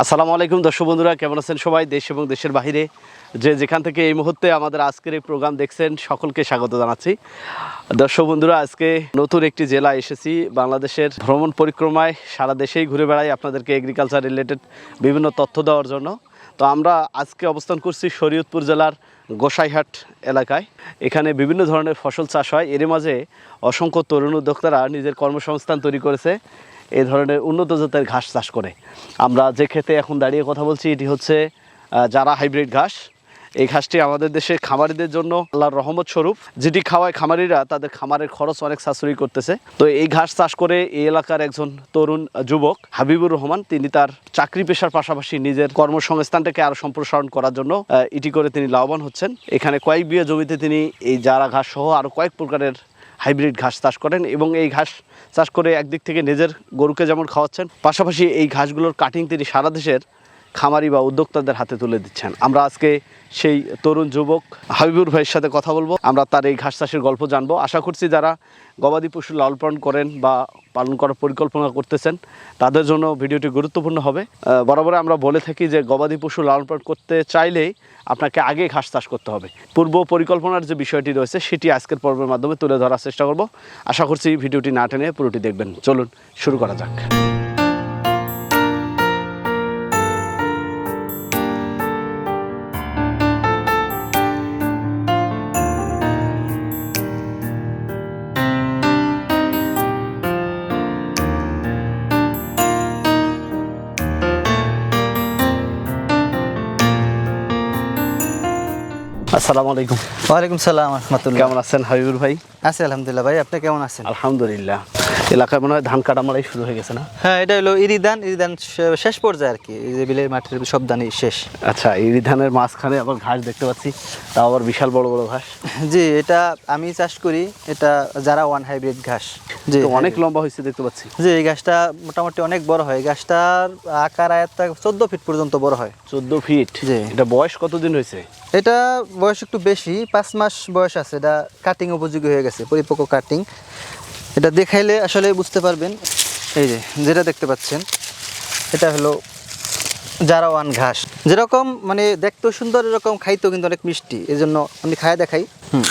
আসসালামু আলাইকুম দর্শক বন্ধুরা, কেমন আছেন সবাই? দেশ এবং দেশের বাইরে যে যেখান থেকে এই মুহূর্তে আমাদের আজকের এই প্রোগ্রাম দেখছেন, সকলকে স্বাগত জানাচ্ছি। দর্শক বন্ধুরা, আজকে নতুন একটি জেলা এসেছি। বাংলাদেশের ভ্রমণ পরিক্রমায় সারা দেশেই ঘুরে বেড়াই আপনাদেরকে এগ্রিকালচার রিলেটেড বিভিন্ন তথ্য দেওয়ার জন্য। তো আমরা আজকে অবস্থান করছি শরীয়তপুর জেলার গোসাইহাট এলাকায়। এখানে বিভিন্ন ধরনের ফসল চাষ হয়। এর মাঝে অসংখ্য তরুণ উদ্যোক্তারা নিজের কর্মসংস্থান তৈরি করেছে। এই ধরনের উন্নত জাতের ঘাস চাষ করে। আমরা যে ক্ষেতে এখন দাঁড়িয়ে কথা বলছি, এটি হচ্ছে যারা হাইব্রিড ঘাস, এই ঘাসটি আমাদের দেশে খামারিদের জন্য আল্লাহর রহমত স্বরূপ। যেটি খাওয়ায় খামারিরা, তাদের খামারের খরচ অনেক সাশ্রয়ী করতেছে। তো এই ঘাস চাষ করে এই এলাকার একজন তরুণ যুবক, হাবিবুর রহমান, তিনি তার চাকরি পেশার পাশাপাশি নিজের কর্মসংস্থানটাকে আরও সম্প্রসারণ করার জন্য এটি করে তিনি লাভবান হচ্ছেন। এখানে কয়েক বিঘা জমিতে তিনি এই যারা ঘাস সহ আরও কয়েক প্রকারের হাইব্রিড ঘাস চাষ করেন এবং এই ঘাস চাষ করে একদিক থেকে নিজের গরুকে যেমন খাওয়াচ্ছেন, পাশাপাশি এই ঘাসগুলোর কাটিং তিনি সারা দেশের খামারি বা উদ্যোক্তাদের হাতে তুলে দিচ্ছেন। আমরা আজকে সেই তরুণ যুবক হাবিবুর ভাইয়ের সাথে কথা বলব। আমরা তার এই ঘাস চাষের গল্প জানব। আশা করছি যারা গবাদি পশু লালন পালন করেন বা পালন করার পরিকল্পনা করতেছেন, তাদের জন্য ভিডিওটি গুরুত্বপূর্ণ হবে। বরাবর আমরা বলে থাকি যে গবাদি পশু লালন পালন করতে চাইলেই আপনাকে আগে ঘাস চাষ করতে হবে। পূর্ব পরিকল্পনার যে বিষয়টি রয়েছে, সেটি আজকের পর্বের মাধ্যমে তুলে ধরার চেষ্টা করব। আশা করছি ভিডিওটি না টেনে পুরোটি দেখবেন। চলুন, শুরু করা যাক। আসসালামু আলাইকুম। ওয়ালাইকুম সালাম রহমতুল্লাহ। কেমন আছেন হাবিবুর ভাই? আছি আলহামদুলিল্লাহ ভাই আপনি কেমন আছেন? আলহামদুলিল্লাহ। এলাকায় মনে হয় ধান কাটা মারাই শুরু হয়ে গেছে না? হ্যাঁ এটা হলো ইরিদান ইরিদান শে- শেষ পর্যায়ে আর কি। এই যে বিলের মাঠের সব ধানই শেষ। আচ্ছা এই ধানের মাঝখানে আবার ঘাস দেখতে পাচ্ছি তাও আবার বিশাল বড় বড় ঘাস। জি এটা আমি চাষ করি এটা যারা ওয়ান হাইব্রিড ঘাস। জি অনেক লম্বা হয়েছে দেখতে পাচ্ছি। জি এই গাছটা মোটামুটি অনেক বড় হয়। গাছটার আকার আয়াতটা চোদ্দ ফিট পর্যন্ত বড় হয়। চোদ্দ ফিট? জি। এটা বয়স কতদিন হয়েছে? এটা বয়স একটু বেশি পাঁচ মাস বয়স আছে। এটা কাটিং উপযোগী হয়ে গেছে পরিপক্ক কাটিং এটা দেখাইলে আসলে বুঝতে পারবেন। এই যে যেটা দেখতে পাচ্ছেন এটা হলো জারাওয়ান ঘাস। যেরকম মানে দেখতেও সুন্দর এরকম খাইতেও কিন্তু অনেক মিষ্টি। এই জন্য আমি খায় দেখাই। হুম।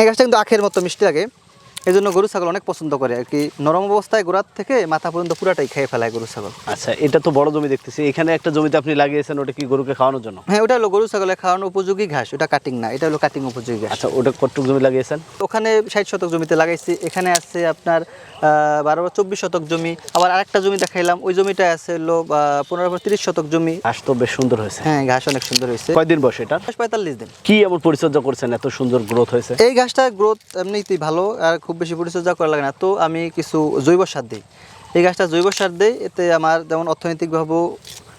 এই গাছটা কিন্তু আখের মতো মিষ্টি লাগে। এই জন্য গরু ছাগল অনেক পছন্দ করে আর কি। নরম অবস্থায় গোড়ার থেকে মাথা পর্যন্ত পুরাটাই খেয়ে ফেলায় গরু ছাগল। আচ্ছা এটা তো বড় জমি দেখতেছি। এখানে একটা জমিতে আপনি লাগিয়েছেন ওটা কি গরুকে খাওয়ানোর জন্য? হ্যাঁ ওটা হলো গরু ছাগলের খাওয়ানো উপযোগী ঘাস ওটা কাটিং না এটা হলো কাটিং উপযোগী ঘাস। আচ্ছা ওটা কতটুকু জমি লাগিয়েছেন? ওখানে ষাট শতক জমিতে লাগাইছি এখানে আছে আপনার বারো বা চব্বিশ শতক জমি। আবার আরেকটা জমি দেখাইলাম ওই জমিটা আছে হলো পনেরো বা তিরিশ শতক জমি। ঘাস তো বেশ সুন্দর হয়েছে। হ্যাঁ ঘাস অনেক সুন্দর হয়েছে। কয়দিন বয়স এটা? পঁয়তাল্লিশ দিন। কি এমন পরিচর্যা করছেন এত সুন্দর গ্রোথ হয়েছে? এই ঘাসটা গ্রোথ এমনিতেই ভালো আর খুব বেশি পরিচর্যা করা লাগে না। তো আমি কিছু জৈব সার দিই। এই গাছটা জৈব সার দিই এতে আমার যেমন অর্থনৈতিকভাবেও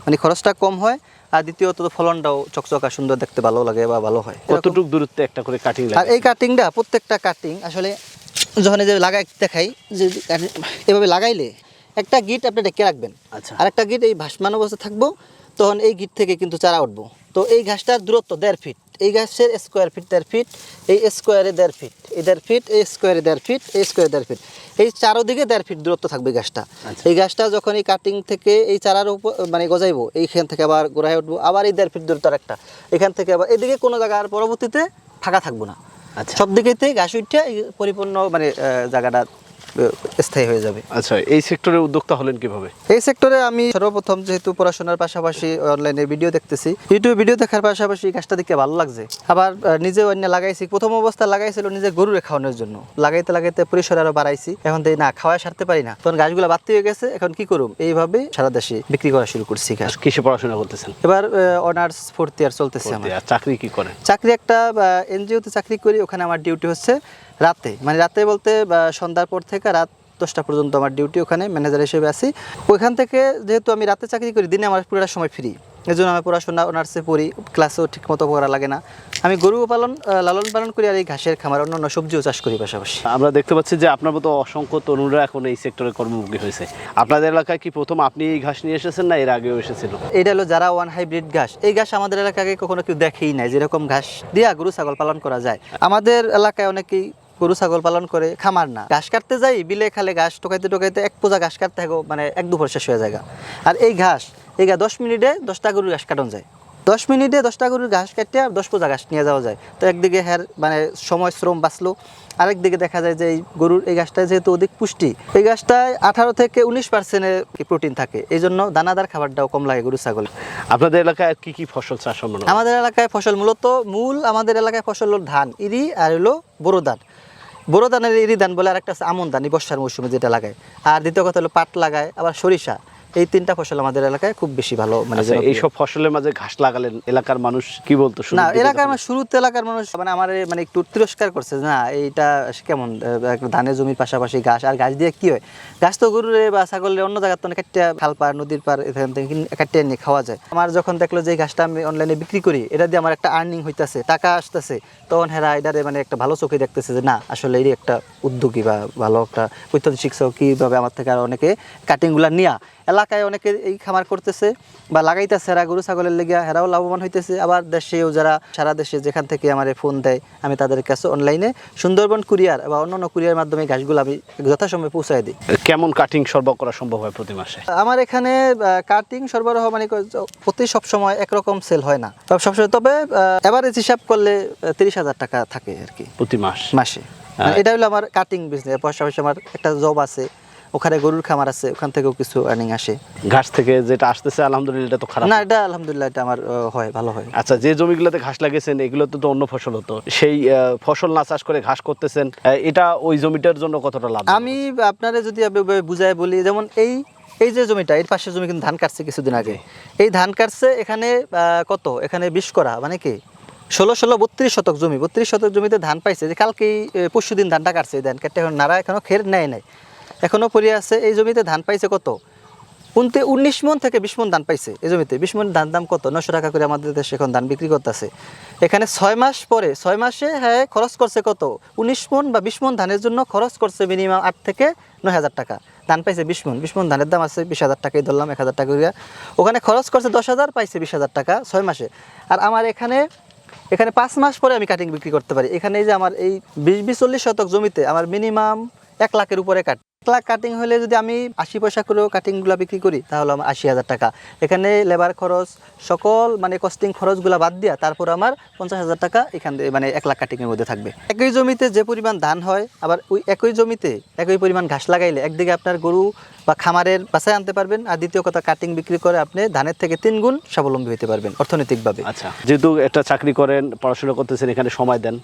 মানে খরচটা কম হয় আর দ্বিতীয়ত ফলনটাও চকচকা সুন্দর দেখতে ভালো লাগে বা ভালো হয়। কতটুকু দূরত্বে একটা করে কাটিং আর এই কাটিংটা প্রত্যেকটা কাটিং আসলে যখন এই যে লাগাই দেখাই যে এভাবে লাগাইলে একটা গিট আপনি ডেকে রাখবেন। আচ্ছা। আর একটা গিট এই ভাসমান অবস্থা থাকব তখন এই গিট থেকে কিন্তু চারা উঠবো। তো এই ঘাসটার দূরত্ব দেড় ফিট এই গাছের স্কোয়ার ফিট দেড় ফিট এই স্কোয়ারে দেড় ফিট এই দেড় ফিট এই স্কোয়ারে দেড় ফিট এই স্কোয়ারে দেড় ফিট এই চারোদিকে দেড় ফিট দূরত্ব থাকবে গাছটা। আচ্ছা। এই গাছটা যখন এই কাটিং থেকে এই চারার উপর মানে গজাইবো এইখান থেকে আবার গোড়ায় উঠবো আবার এই দেড় ফিট দূরত্ব আর একটা এখান থেকে আবার এদিকে কোনো জায়গা আর পরবর্তীতে ফাঁকা থাকব না। আচ্ছা। সব দিকেতে ঘাস উঠে এই পরিপূর্ণ মানে জায়গাটা স্থায়ী হয়ে যাবে। আচ্ছা এই সেক্টরের উদ্যোক্তা হলেন কীভাবে? এই সেক্টরে আমি সর্বপ্রথম যেহেতু পড়াশোনার পাশাপাশি অনলাইনে ভিডিও দেখতেছি। ইউটিউব ভিডিও দেখার পাশাপাশি গাছটা দেখতে ভালো লাগছে। আবার নিজেও অন্য লাগাইছি। প্রথম অবস্থা লাগাইছিল নিজে গরুরে খাওয়ানোর জন্য। লাগাইতে লাগাইতে পরিসর আরও বাড়াইছি। এখন দেখি না খাওয়ায় সারতে পারি না। তখন গাছগুলো বাড়তে হয়ে গেছে। এখন কি করুম? এইভাবে সারা দেশে বিক্রি করা শুরু করছি ঘাস কিসে পড়াশোনা করতেছেন? এবার অনার্স ফোর্থ ইয়ার চলতেছে আমার। চাকরি কি করে চাকরি একটা এনজিওতে চাকরি করি। ওখানে আমার ডিউটি হচ্ছে রাতে। মানে রাতে বলতে সন্ধ্যার পর থেকে রাত দশটা পর্যন্ত আমার ডিউটি ওখানে ম্যানেজার হিসেবে আছি। ওইখান থেকে যেহেতু আমি রাতে চাকরি করি দিনে আমার পুরোটা সময় ফ্রি এই জন্য আমি পড়াশোনা অনার্সে পড়ি ক্লাসেও ঠিক মতো করা লাগে না। আমি গরু পালন লালন পালন করি আর এই ঘাসের খামার অন্যান্য সবজিও চাষ করি পাশাপাশি। আমরা দেখতে পাচ্ছি যে আপনার মতো অসংখ্য তরুণরা এখন এই সেক্টরে কর্মমুখী হয়েছে। আপনাদের এলাকায় কি প্রথম আপনি এই ঘাস নিয়ে এসেছেন না এর আগেও এসেছিল? এটা হলো যারা ওয়ান হাইব্রিড ঘাস। এই ঘাস আমাদের এলাকায় কখনো কেউ দেখেই নাই যেরকম ঘাস দিয়া গরু ছাগল পালন করা যায়। আমাদের এলাকায় অনেকেই গরু ছাগল পালন করে খামার না। ঘাস কাটতে যাই বিলে খালে ঘাস টোকাইতে টোকাইতে এক পোজা ঘাস কাটতে থাকো মানে এক দুপুর শেষ হয়ে যায় আর এই ঘাস এই গা দশ মিনিটে দশটা গরুর ঘাস কাটানো যায়। দশ মিনিটে দশটা গরুর ঘাস কাটতে আর দশ পোজা ঘাস নিয়ে যাওয়া যায়। তো একদিকে হ্যার মানে সময় শ্রম বাঁচলো। আরেকদিকে দেখা যায় যে এই গরুর এই গাছটায় যেহেতু অধিক পুষ্টি এই গাছটায় আঠারো থেকে উনিশ পার্সেন্টের প্রোটিন থাকে। এই জন্য দানাদার খাবারটাও কম লাগে গরু ছাগল। আপনাদের এলাকায় কি কি ফসল চাষ সম্ভব আমাদের এলাকায় ফসল মূলত মূল আমাদের এলাকায় ফসল হলো ধান ইরি আর হলো বোরো ধান। বোরো ধানের ইরি ধান বলে আরেকটা আছে আমন ধান বর্ষার মৌসুমে যেটা লাগায়। আর দ্বিতীয় কথা হলো পাট লাগায়, আবার সরিষা। এই তিনটা ফসল আমাদের এলাকায় খুব বেশি ভালো মানে আচ্ছা জনপ্রিয়। এইসব ফসলের মাঝে ঘাস লাগালেন এলাকার মানুষ কি বলতো না এলাকার? মানুষ শুরুতে এলাকার মানুষ মানে আমার মানে একটু তিরস্কার করছে না এইটা কেমন ধানের জমির পাশাপাশি ঘাস আর ঘাস দিয়ে কি হয় ঘাস তো গরুরে বা ছাগলের অন্য জায়গার তো কাটতে খাল পার নদীর পার এখান থেকে কাটতে নিয়ে খাওয়া যায় আমার যখন দেখল যে ঘাসটা আমি অনলাইনে বিক্রি করি এটা দিয়ে আমার একটা আর্নিং হইতাছে টাকা আসতেছে তখন হেরা এটারে মানে একটা ভালো চোখে দেখতেছে যে না আসলে এই একটা উদ্যোগী বা ভালো একটা পৈতন শিক্ষক কীভাবে আমার থেকে আর অনেকে কাটিংগুলা নিয়া এলাকায় অনেকে এই খামার করতেছে বা লাগাইতেছে এরা গরু ছাগলের লেগে হেরাও লাভবান হইতেছে। আবার দেশেও যারা সারা দেশে যেখান থেকে আমার ফোন দেয় আমি তাদের কাছে অনলাইনে সুন্দরবন কুরিয়ার বা অন্যান্য কুরিয়ার মাধ্যমে ঘাসগুলো আমি যথাসময়ে পৌঁছায় দিই। কেমন কাটিং সরবরাহ করা সম্ভব হয় প্রতি মাসে? আমার এখানে কাটিং সরবরাহ মানে প্রতি সবসময় একরকম সেল হয় না। তবে সবসময় তবে এভারেজ হিসাব করলে তিরিশ হাজার টাকা থাকে আর কি। প্রতি মাস? মাসে। মানে এটা হলো আমার কাটিং বিজনেস পাশাপাশি আমার একটা জব আছে। ওখানে গরুর খামার আছে ওখান থেকেও কিছু আর্নিং আসে। ঘাস থেকে যেটা আসতেছে আলহামদুলিল্লাহ এটা তো খারাপ। না। এটা আলহামদুলিল্লাহ এটা আমার হয় ভালো হয়। আচ্ছা যে জমিগুলোতে ঘাস লাগিয়েছেন এগুলোতে তো অন্য ফসল হতো। সেই ফসল না চাষ করে ঘাস করতেছেন এটা ওই জমিটার জন্য কতটা লাভ? আমি আপনারে যদি বুঝায় বলি যেমন এই এই যে জমিটা এর পাশের জমি কিন্তু ধান কাটছে কিছুদিন আগে। এই ধান কাটছে এখানে কত? এখানে বিশ করা মানে কি? ষোলো ষোলো বত্রিশ শতক জমি বত্রিশ শতক জমিতে ধান পাইছে। যে কালকেই পরশু দিন ধানটা কাটছে ধান কাটতে এখন নাড়া এখনও খের নেয় নাই। এখনও পড়ে আছে, এই জমিতে ধান পাইছে কত? উনতে উনিশ মন থেকে বিশ মন ধান পাইছে এই জমিতে। বিশ মন ধান দাম কত? নশো টাকা করে আমাদের দেশে এখন ধান বিক্রি করতেছে। এখানে ছয় মাস পরে, ছয় মাসে হ্যাঁ খরচ করছে কত? উনিশ মন বা বিশ মন ধানের জন্য খরচ করছে মিনিমাম আট থেকে নয় হাজার টাকা। ধান পাইছে বিশ মন বিশ মন ধানের দাম আছে বিশ হাজার টাকাই ধরলাম, এক হাজার টাকা করিয়া। ওখানে খরচ করছে দশ হাজার, পাইছে বিশ হাজার টাকা ছয় মাসে। আর আমার এখানে এখানে পাঁচ মাস পরে আমি কাটিং বিক্রি করতে পারি। এখানে যে আমার এই বিশ বিশ চল্লিশ শতক জমিতে আমার মিনিমাম এক লাখের উপরে কাট লাখ কাটিং হলে যদি আমি আশি পয়সা করেও কাটিংগুলো বিক্রি করি তাহলে আমার আশি হাজার টাকা। এখানে লেবার খরচ সকল মানে কস্টিং খরচগুলো বাদ দিয়া তারপর আমার পঞ্চাশ হাজার টাকা এখান মানে এক লাখ কাটিংয়ের মধ্যে থাকবে। একই জমিতে যে পরিমাণ ধান হয় আবার ওই একই জমিতে একই পরিমাণ ঘাস লাগাইলে একদিকে আপনার গরু বা খামারের বাসায় আনতে পারবেন আর দ্বিতীয় কথা কাটিং বিক্রি করে আপনি ধানের থেকে তিন গুণ স্বাবলম্বী হতে পারবেন অর্থনৈতিকভাবে। আচ্ছা যেহেতু একটা চাকরি করেন পড়াশোনা করতেছেন এখানে সময় দেন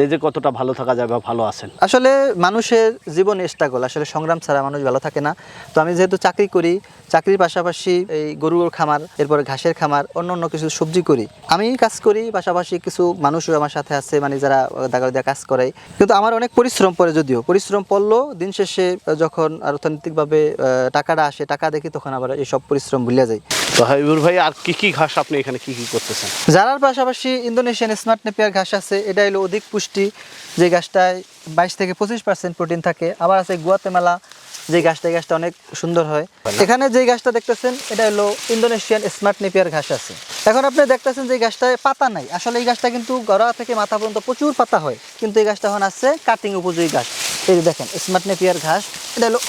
নিজে কতটা ভালো থাকা যায় বা ভালো আছেন? আসলে মানুষের জীবন স্ট্রাগল আসলে সংগ্রাম ছাড়া মানুষ ভালো থাকে না। তো আমি যেহেতু চাকরি করি চাকরির পাশাপাশি এই গরুর খামার এরপরে ঘাসের খামার অন্য অন্য কিছু সবজি করি। আমি কাজ করি পাশাপাশি কিছু মানুষও আমার সাথে আছে মানে যারা দাগা দিয়ে কাজ করে। কিন্তু আমার অনেক পরিশ্রম পড়ে যদিও। পরিশ্রম পড়লেও দিন শেষে যখন অর্থনৈতিকভাবে টাকাটা আসে টাকা দেখি তখন আবার এই সব পরিশ্রম ভুলে যাই। তো হাবিবুর ভাই আর কি কি ঘাস আপনি এখানে কি কি করতেছেন? যারার পাশাপাশি ইন্দোনেশিয়ান স্মার্ট নেপিয়ার ঘাস আছে এটা হলো অধিক পুষ্টি। যে গাছটায় বাইশ থেকে পঁচিশ পার্সেন্ট প্রোটিন থাকে আবার আছে গুয়াতেমালা যে গাছটা এই গাছটা অনেক সুন্দর হয়। এখানে যে গাছটা দেখতেছেন এটা হলো ইন্দোনেশিয়ান স্মার্ট নেপিয়ার ঘাস আছে। এখন আপনি দেখতেছেন যে গাছটায় পাতা নাই। আসলে এই গাছটা কিন্তু গড়া থেকে মাথা পর্যন্ত প্রচুর পাতা হয়। কিন্তু এই গাছটা এখন আসছে কাটিং উপযোগী গাছ এই দেখেন স্মার্ট নেপিয়ার ঘাস এটা হলো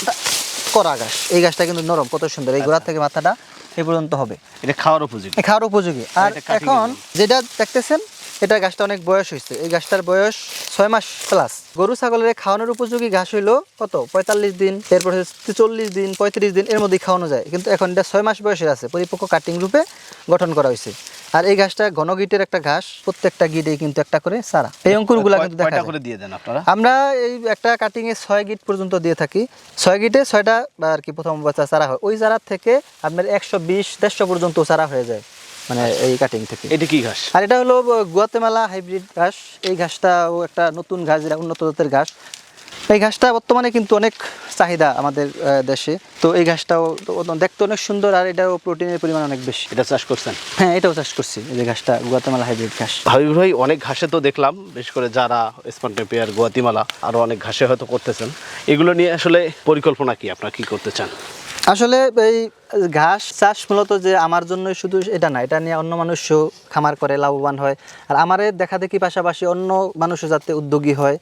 করা ঘাস। এই গাছটা কিন্তু নরম কত সুন্দর। এই গোড়া থেকে মাথাটা এই পর্যন্ত হবে। এটা খাওয়ার উপযোগী। খাওয়ার উপযোগী। আর এখন যেটা দেখতেছেন এটা গাছটা অনেক বয়স হয়েছে। এই গাছটার বয়স ছয় মাস প্লাস গরু ছাগলের খাওয়ানোর উপযোগী ঘাস হইল কত? পঁয়তাল্লিশ দিন এরপর চল্লিশ দিন পঁয়ত্রিশ দিন এর মধ্যেই খাওয়ানো যায়। কিন্তু এখন এটা ছয় মাস বয়সের আছে পরিপক্ক কাটিং রূপে গঠন করা হয়েছে। আর এই গাছটা ঘন গিটের একটা ঘাস প্রত্যেকটা গিটে কিন্তু একটা করে সারা এই অঙ্কুরগুলা কয়- কিন্তু দেখা করে দিয়ে দেন আপনারা? আমরা এই একটা কাটিং এ ছয় গিট পর্যন্ত দিয়ে থাকি। ছয় গিটে ছয়টা আর কি প্রথম অবস্থা চারা হয়। ওই চারা থেকে আপনার একশো বিশ দেড়শো পর্যন্ত চারা হয়ে যায়। মানে এই কাটিং থেকে। এটা কি ঘাস? আর এটা হলো গুয়াতেমালা হাইব্রিড ঘাস। এই ঘাসটাও একটা নতুন ঘাস যেটা উন্নত জাতের ঘাস। এই ঘাসটা বর্তমানে কিন্তু অনেক চাহিদা আমাদের দেশে। তো এই ঘাসটাও দেখতে অনেক সুন্দর আর এটাও প্রোটিনের পরিমাণ অনেক বেশি। এটা চাষ করছেন? হ্যাঁ এটাও চাষ করছি এই যে ঘাসটা গুয়াতেমালা হাইব্রিড ঘাস। হাবিব ভাই অনেক ঘাসে তো দেখলাম বিশেষ করে যারা স্পট নেপিয়ার গুয়াতিমালা আরও অনেক ঘাসে হয়তো করতেছেন। এগুলো নিয়ে আসলে পরিকল্পনা কি? আপনারা কি করতে চান? আসলে এই ঘাস চাষ মূলত যে আমার জন্য শুধু এটা না, এটা নিয়ে অন্য মানুষও খামার করে, লাভবান হয়। আর আমারে দেখা দেখি পাশাপাশি অন্য মানুষও যাতে উদ্যোগী হয়।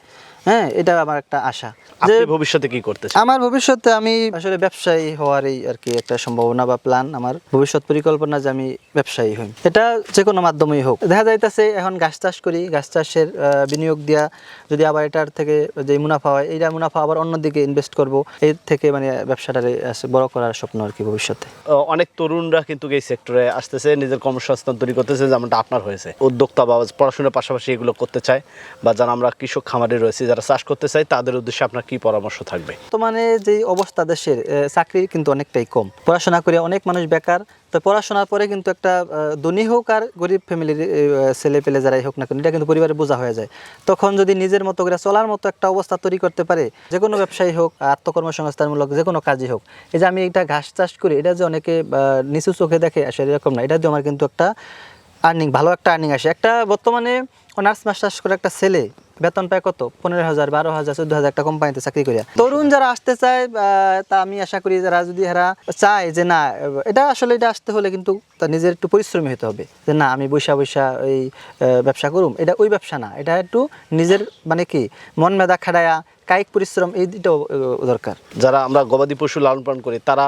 হ্যাঁ এটা আমার একটা আশা। যে ভবিষ্যতে কি করতে আমার ভবিষ্যতে আমি আসলে ব্যবসায়ী হওয়ারই আর কি একটা সম্ভাবনা বা প্ল্যান আমার ভবিষ্যৎ পরিকল্পনা যে আমি ব্যবসায়ী হই। এটা যে কোনো মাধ্যমেই হোক। দেখা যাইতেছে এখন গাছ চাষ করি গাছ চাষের বিনিয়োগ দিয়া যদি আবার এটার থেকে যে মুনাফা হয় এইটা মুনাফা আবার অন্যদিকে ইনভেস্ট করব এর থেকে মানে ব্যবসাটারে বড় করার স্বপ্ন আর কি ভবিষ্যতে। অনেক তরুণরা কিন্তু এই সেক্টরে আসতেছে নিজের কর্মসংস্থান তৈরি করতেছে যেমনটা আপনার হয়েছে। উদ্যোক্তা বা পড়াশোনার পাশাপাশি এগুলো করতে চায় বা যারা আমরা কৃষক খামারে রয়েছি যারা চাষ করতে চাই তাদের উদ্দেশ্যে আপনার কি পরামর্শ থাকবে? বর্তমানে যে অবস্থা দেশের চাকরির কিন্তু অনেকটাই কম। পড়াশোনা করে অনেক মানুষ বেকার, তো পড়াশোনার পরে কিন্তু একটা ধনী হোক আর গরিব ফ্যামিলির ছেলে পেলে যারাই হোক না কেন, এটা কিন্তু পরিবারে বোঝা হয়ে যায়। তখন যদি নিজের মতো করে চলার মতো একটা অবস্থা তৈরি করতে পারে যে কোনো ব্যবসায়ী হোক, আত্মকর্মসংস্থানমূলক যে কোনো কাজই হোক, এই যে আমি এটা ঘাস চাষ করি, এটা যে অনেকে নিচু চোখে দেখে, আসলে এরকম না, এটা দিয়ে আমার কিন্তু একটা আর্নিং ভালো একটা আর্নিং আসে। একটা বর্তমানে অনার্স মাস্টার্স করে একটা ছেলে বেতন পায় কত? পনেরো হাজার, বারো হাজার, চোদ্দ হাজার একটা কোম্পানিতে চাকরি করিয়া। তরুণ যারা আসতে চায় তা আমি আশা করি যারা যদি এরা চায় যে না, এটা আসলে এটা আসতে হলে কিন্তু তার নিজের একটু পরিশ্রমী হতে হবে। যে না, আমি বৈশা বৈশা ওই ব্যবসা করুম। এটা ওই ব্যবসা না, এটা একটু নিজের মানে কি, মন মেধা খাড়ায়া কায়িক পরিশ্রম এই দুটো দরকার। যারা আমরা গবাদি পশু লালন পালন করি তারা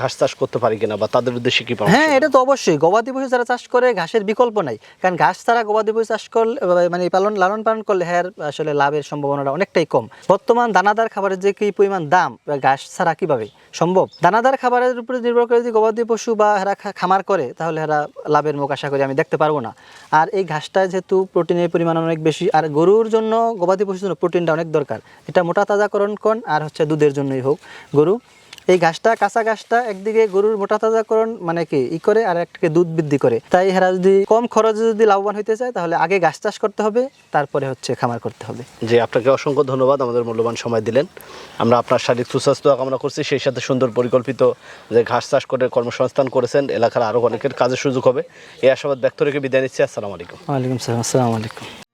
ঘাস চাষ করতে পারি কিনা বা তাদের উদ্দেশ্যে কি পাবো হ্যাঁ এটা তো অবশ্যই। গবাদি পশু যারা চাষ করে ঘাসের বিকল্প নাই। কারণ ঘাস ছাড়া গবাদি পশু চাষ করলে মানে পালন লালন পালন করলে হ্যাঁ আসলে লাভের সম্ভাবনাটা অনেকটাই কম। বর্তমান দানাদার খাবারের যে কি পরিমাণ দাম ঘাস ছাড়া কীভাবে? সম্ভব? দানাদার খাবারের উপরে নির্ভর করে যদি গবাদি পশু বা হেরা খামার করে, তাহলে হেরা লাভের মুখ আশা করি আমি দেখতে পারব না। আর এই ঘাসটা যেহেতু প্রোটিনের পরিমাণ অনেক বেশি, আর গরুর জন্য গবাদি পশুর জন্য প্রোটিনটা অনেক দরকার। এটা মোটা তাজাকরণ কন, আর হচ্ছে দুধের জন্যই হোক। গরু এই ঘাসটা কাঁচা ঘাসটা একদিকে গরুর মোটা তাজাকরণ মানে কি ই করে আর একদিকে দুধ বৃদ্ধি করে। তাই এরা যদি কম খরচে যদি লাভবান হইতে চায় তাহলে আগে ঘাস চাষ করতে হবে তারপরে হচ্ছে খামার করতে হবে। যে আপনাকে অসংখ্য ধন্যবাদ আমাদের মূল্যবান সময় দিলেন। আমরা আপনার শারীরিক সুস্বাস্থ্য কামনা করছি সেই সাথে সুন্দর পরিকল্পিত যে ঘাস চাষ করে কর্মসংস্থান করেছেন এলাকার আরও অনেকের কাজের সুযোগ হবে। এই আশাবাদ ব্যক্ত রেখে বিদায় নিচ্ছি আসসালামু আলাইকুম। ওয়ালাইকুম সালাম আসসালামু আলাইকুম।